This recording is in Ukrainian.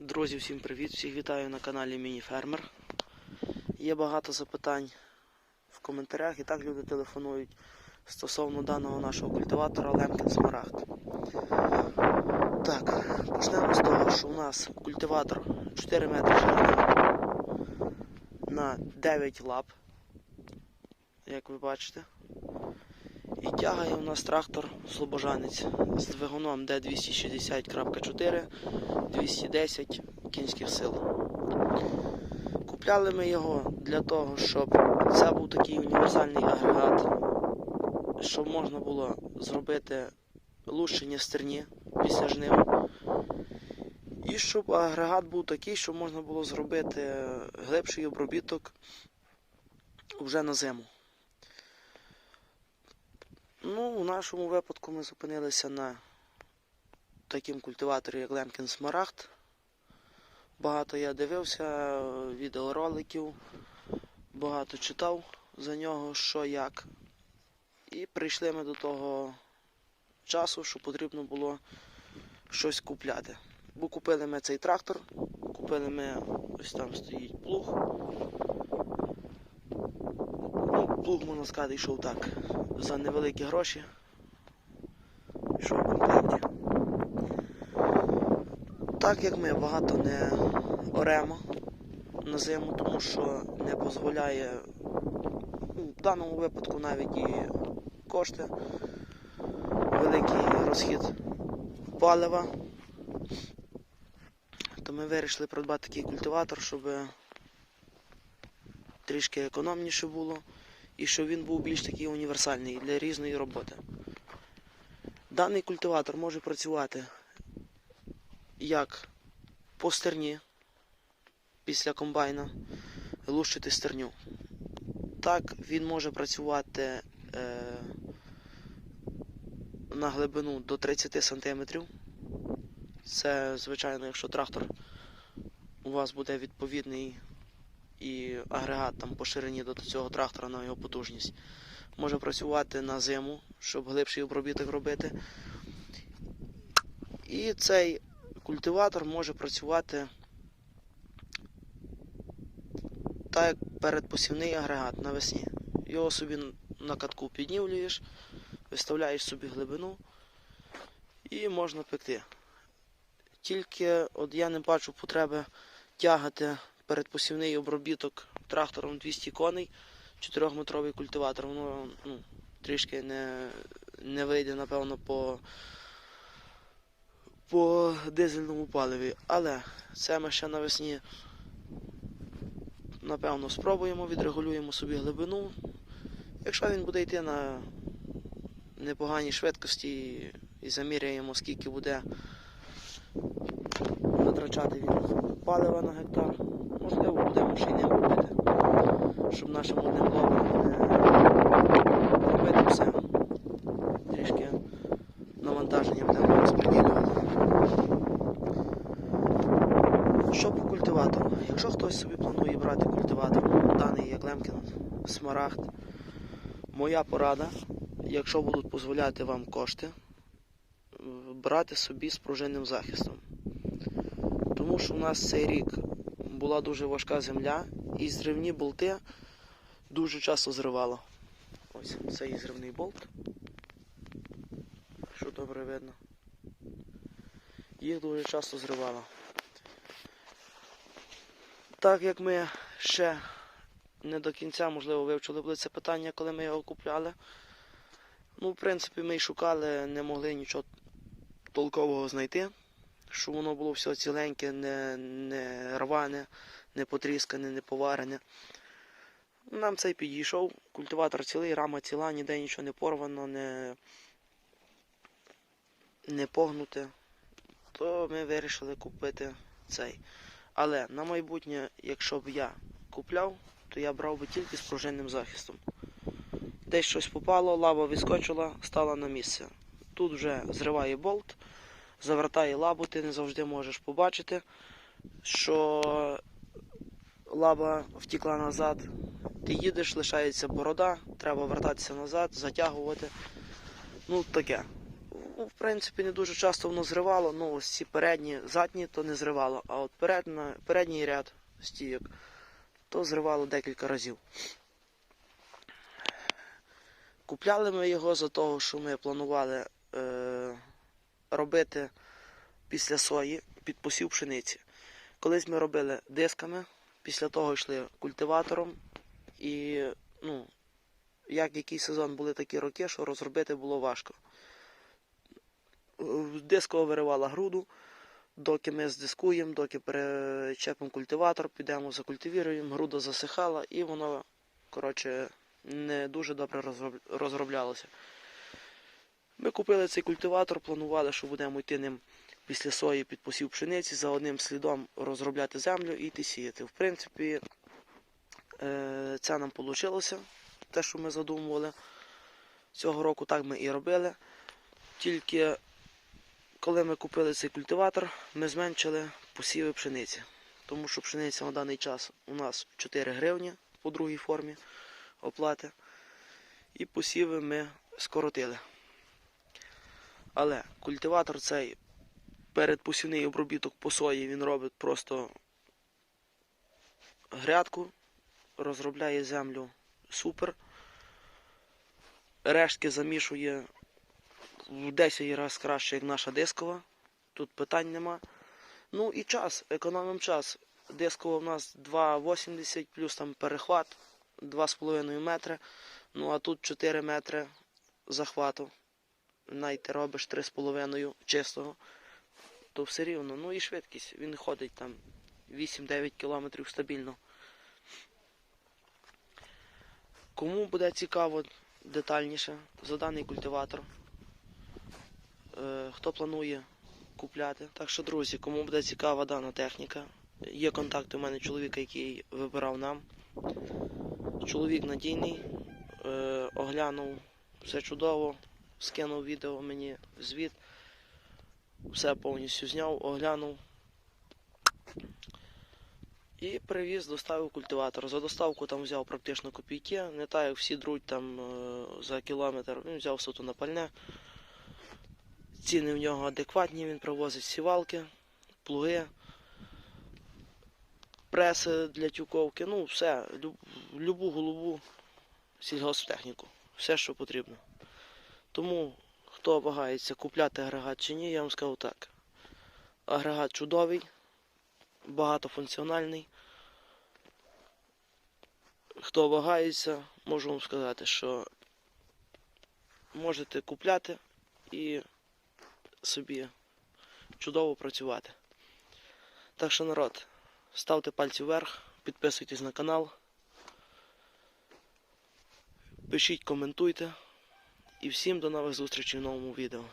Друзі, всім привіт! Всіх вітаю на каналі Мініфермер. Є багато запитань в коментарях і так люди телефонують стосовно даного нашого культиватора Лемкін Смарагд. Так, почнемо з того, що у нас культиватор 4 метри ширина на 9 лап, як ви бачите. І тягає у нас трактор Слобожанець з двигуном D260.4 210 кінських сил. Купляли ми його для того, щоб це був такий універсальний агрегат, щоб можна було зробити лущення стерні після жнив. І щоб агрегат був такий, щоб можна було зробити глибший обробіток вже на зиму. Ну, у нашому випадку ми зупинилися на таким культиваторі, як Лемкін Смарагд. Багато я дивився відеороликів, багато читав за нього, що як. І прийшли ми до того часу, що потрібно було щось купляти. Бо купили ми цей трактор, купили ми, ось там стоїть плуг. Ну, плуг, можна сказати, йшов так, за невеликі гроші. Йшов в комплекті. Так як ми багато не оремо на зиму, тому що не дозволяє в даному випадку навіть і кошти, великий розхід палива, то ми вирішили придбати такий культиватор, щоб трішки економніше було і щоб він був більш такий універсальний для різної роботи. Даний культиватор може працювати як по стерні після комбайна лущити стерню. Так, він може працювати е, на глибину до 30 см. Це, звичайно, якщо трактор у вас буде відповідний і агрегат там по ширині до цього трактора на його потужність. Може працювати на зиму, щоб глибший обробіток робити. І цей культиватор може працювати так, як передпосівний агрегат навесні. Його собі на катку піднівлюєш, виставляєш собі глибину і можна пекти. Тільки от я не бачу потреби тягати передпосівний обробіток трактором 200 коней, 4-метровий культиватор. Воно ну, трішки не, не вийде, напевно, по по дизельному паливі. Але це ми ще навесні, напевно, спробуємо, відрегулюємо собі глибину. Якщо він буде йти на непоганій швидкості і заміряємо, скільки буде витрачати він палива на гектар, можливо, будемо ще й ним робити, щоб нашим одним ловом не робити все. Трішки навантаження будемо розподілювати. Що по культиватору? Якщо хтось собі планує брати культиватор, даний як Лемкін Смарагд, моя порада, якщо будуть дозволяти вам кошти, брати собі з пружинним захистом. Тому що у нас цей рік була дуже важка земля і зривні болти дуже часто зривало. Ось це є зривний болт. Що добре видно. Їх дуже часто зривало. Так як ми ще не до кінця, можливо, вивчили були це питання, коли ми його купляли. Ну, в принципі, ми й шукали, не могли нічого толкового знайти, щоб воно було все ціленьке, не, не рване, не потріскане, не поварене. Нам цей підійшов, культиватор цілий, рама ціла, ніде нічого не порвано, не, не погнуте. То ми вирішили купити цей. Але на майбутнє, якщо б я купляв, то я брав би тільки з пружинним захистом. Десь щось попало, лава відскочила, стала на місце. Тут вже зриває болт, завертає лабу, ти не завжди можеш побачити, що лаба втікла назад. Ти їдеш, лишається борода, треба вертатися назад, затягувати. Ну таке. Ну, в принципі, не дуже часто воно зривало. Ну, ось ці передні, задні то не зривало, а от передна, передній ряд стійок то зривало декілька разів. Купляли ми його за того, що ми планували е, робити після сої під посів пшениці. Колись ми робили дисками, після того йшли культиватором. І ну, як який сезон були такі роки, що розробити було важко. Дискова виривала груду, доки ми здискуємо, доки перечепимо культиватор, підемо закультивіруємо, груда засихала і воно, коротше, не дуже добре розроблялося. Ми купили цей культиватор, планували, що будемо йти ним після сої під посів пшениці, за одним слідом розробляти землю і йти сіяти. В принципі, е, це нам вийшло, те, що ми задумували. Цього року так ми і робили. Тільки коли ми купили цей культиватор, ми зменшили посіви пшениці. Тому що пшениця на даний час у нас 4 гривні по другій формі оплати. І посіви ми скоротили. Але культиватор цей передпосівний обробіток по сої він робить просто грядку, розробляє землю супер. Рештки замішує в 10 разів краще, як наша дискова. Тут питань нема. Ну і час, економимо час. Дискова в нас 2,80 плюс там перехват 2,5 метри. Ну а тут 4 метри захвату. Навіть робиш 3,5 чистого, то все рівно. Ну і швидкість. Він ходить там 8-9 кілометрів стабільно. Кому буде цікаво детальніше за даний культиватор, е, хто планує купляти. Так що, друзі, кому буде цікава дана техніка, є контакти у мене чоловіка, який вибирав нам. Чоловік надійний, е, оглянув все чудово, скинув відео мені звіт, все повністю зняв, оглянув. І привіз, доставив культиватор. За доставку там взяв практично копійки, не так як всі друуть там е, за кілометр. Він взяв суто на пальне. Ціни в нього адекватні, він привозить сівалки, плуги, преси для тюковки, ну все, любу голову сільгосптехніку, все, що потрібно. Тому, хто вагається купляти агрегат чи ні, я вам скажу так. Агрегат чудовий, багатофункціональний. Хто вагається, можу вам сказати, що можете купляти і собі чудово працювати. Так що, народ, ставте пальці вверх, підписуйтесь на канал, пишіть, коментуйте і всім до нових зустрічей в новому відео.